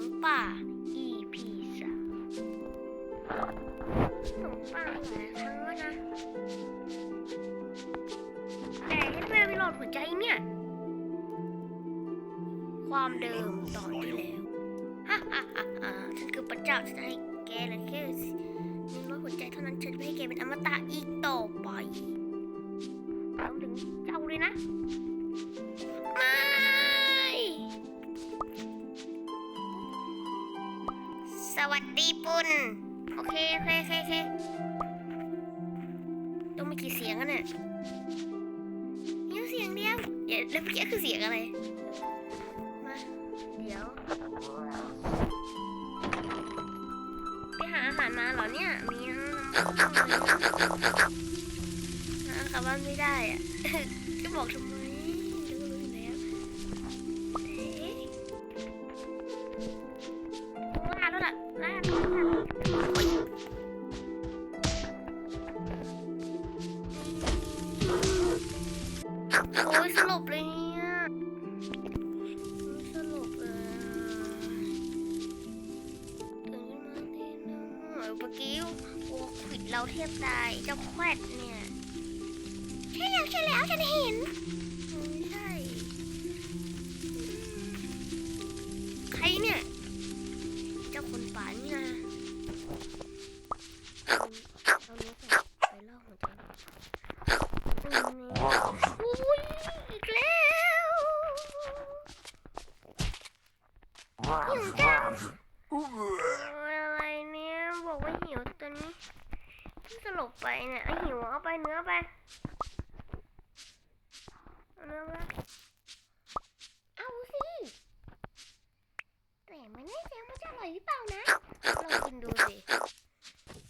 งป่า EP สามหลงป่าหลายครั้งแล้วนะ แต่ให้แม่ไม่รอดหัวใจเนี่ย ความเดิมตอนที่แล้ว ฮ่าฮ่าฮ่าฮ่าฉันคือพระเจ้าฉันจะให้แกเหลยแค่หนึ่งร้อยหัวใจเท่านั้นฉันจะไม่ให้แกเป็นอมตะอีกต่อไปต้องถึงเจ้าเลยนะ สวัสดีปุ่น โอเคโอเคโอเคโอเคต้องมีกี่เสียงกันเนี่ยมีเสียงเดียวเดี๋ยวแล้วเมื่อกี้คือเสียงอะไร มา เดี๋ยว ไปหาอาหารมาเหรอเนี่ย มีน้ำมันหาคำว่าไม่ได้อะจะบอกทำไม โอ้ยสลบเลยเนี่ยสลบเลยตื่นขึ้นมาทีนึงเมื่อกี้โอ้ขวิดเราเทียบตายเจ้าแควดเนี่ยใช่แล้วใช่แล้วฉันเห็นใช่ใครเนี่ย เจ้าคนป่านี่นะ อ้ยอะไรเนี่ยบอกว่าหิวตอนนี้เพิ่งสลบไปเนี่ยเอาหิวเอาไปเนื้อไปเอาเนื้อมาเอาสิแต่ไม่แน่ใจว่าจะอร่อยหรือเปล่านะลองกินดูสิ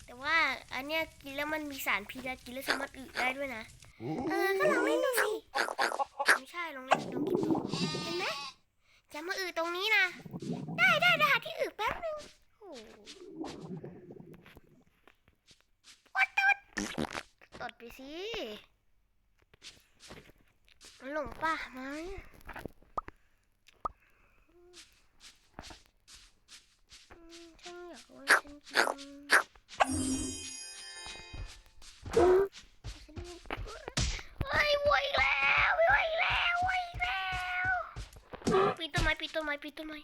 แต่ว่าอันเนี้ยกินแล้วมันมีสารพิษและกินแล้วสามารถอึได้ด้วยนะเออก็ลองเล่นดูสิ ไม่ใช่ลองเล่นลองกินดูเห็นไหมจะมาอึตรงนี้นะ ได้ได้ได้หาที่อึแป๊บนึงโอ้โหวัดตดตด ไปสิหลงป่าไหมอืมฉันอยากว่าฉันกินฉันเฮ้ยวัวอีกแล้ววัวอีกแล้ววัวแล้วปีต้นไม้ปีนต้นไม้ปีต้นไม้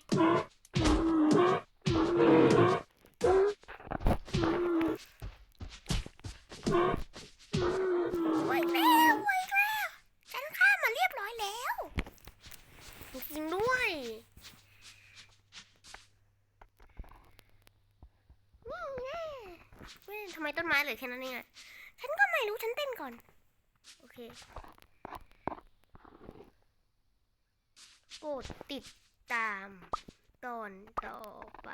วัวอีกแล้ววัวอีกแล้วฉันฆ่ามันเรียบร้อยแล้วจริงๆด้วย นี่แน่เว้ย ทำไมต้นไม้เหลือแค่นั้นเองอะฉันก็ไม่รู้ฉันเต้นก่อน โอเคโปรดติดตามตอนต่อไป